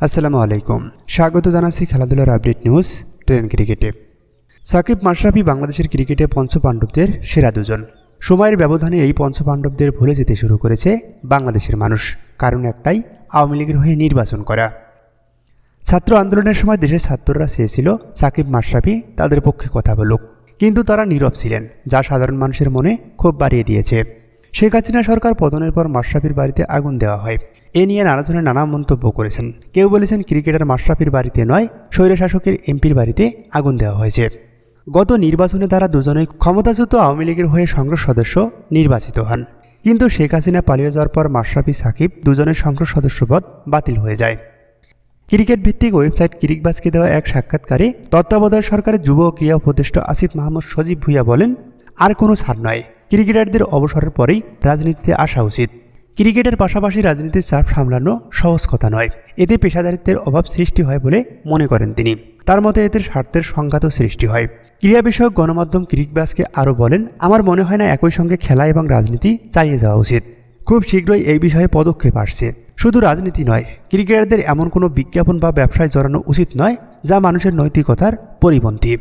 আসসালামু আলাইকুম। স্বাগত জানাচ্ছি খেলাধুলার আপডেট নিউজ ট্রেন ক্রিকেটে। সাকিব মাশরাফি বাংলাদেশের ক্রিকেটে পঞ্চপাণ্ডবদের সেরা দুজন। সময়ের ব্যবধানে এই পঞ্চপাণ্ডবদের ভুলে যেতে শুরু করেছে বাংলাদেশের মানুষ। কারণ একটাই, আওয়ামী লীগের হয়ে নির্বাচন করা। ছাত্র আন্দোলনের সময় দেশের ছাত্ররা চেয়েছিল সাকিব মাশরাফি তাদের পক্ষে কথা বলুক। কিন্তু তারা নীরব ছিলেন, যা সাধারণ মানুষের মনে ক্ষোভ বাড়িয়ে দিয়েছে। শেখ হাসিনা সরকার পতনের পর মাশরাফির বাড়িতে আগুন দেওয়া হয়। এ নিয়ে নানাজনের নানা মন্তব্য করেছেন। কেউ বলেছেন ক্রিকেটার মাশরাফির বাড়িতে নয়, স্বৈরশাসকের এমপির বাড়িতে আগুন দেওয়া হয়েছে। গত নির্বাচনে তারা দুজনেই ক্ষমতাচ্যুত আওয়ামী লীগের হয়ে সংসদ সদস্য নির্বাচিত হন। কিন্তু শেখ হাসিনা পালিয়ে যাওয়ার পর মাশরাফি সাকিব দুজনের সংসদ সদস্যপদ বাতিল হয়ে যায়। ক্রিকেট ভিত্তিক ওয়েবসাইট ক্রিকবাজকে দেওয়া এক সাক্ষাৎকারে তত্ত্বাবধায়ক সরকারের যুব ক্রীড়া উপদেষ্টা আসিফ মাহমুদ সজীব ভুইয়া বলেন, আর কোনো ছাড় নয়। ক্রিকেটারদের অবসরের পরেই রাজনীতিতে আসা উচিত। ক্রিকেটের পাশাপাশি রাজনীতির চাপ সামলানো সহজ কথা নয়। এতে পেশাদারিত্বের অভাব সৃষ্টি হয় বলে মনে করেন তিনি। তার মতে এদের স্বার্থের সংঘাতও সৃষ্টি হয়। ক্রীড়া বিষয়ক গণমাধ্যম ক্রিকবাজকে আরও বলেন, আমার মনে হয় না একই সঙ্গে খেলা এবং রাজনীতি চালিয়ে যাওয়া উচিত। খুব শীঘ্রই এই বিষয়ে পদক্ষেপ আসছে। শুধু রাজনীতি নয়, ক্রিকেটারদের এমন কোনো বিজ্ঞাপন বা ব্যবসায় জড়ানো উচিত নয় যা মানুষের নৈতিকতার পরিপন্থী।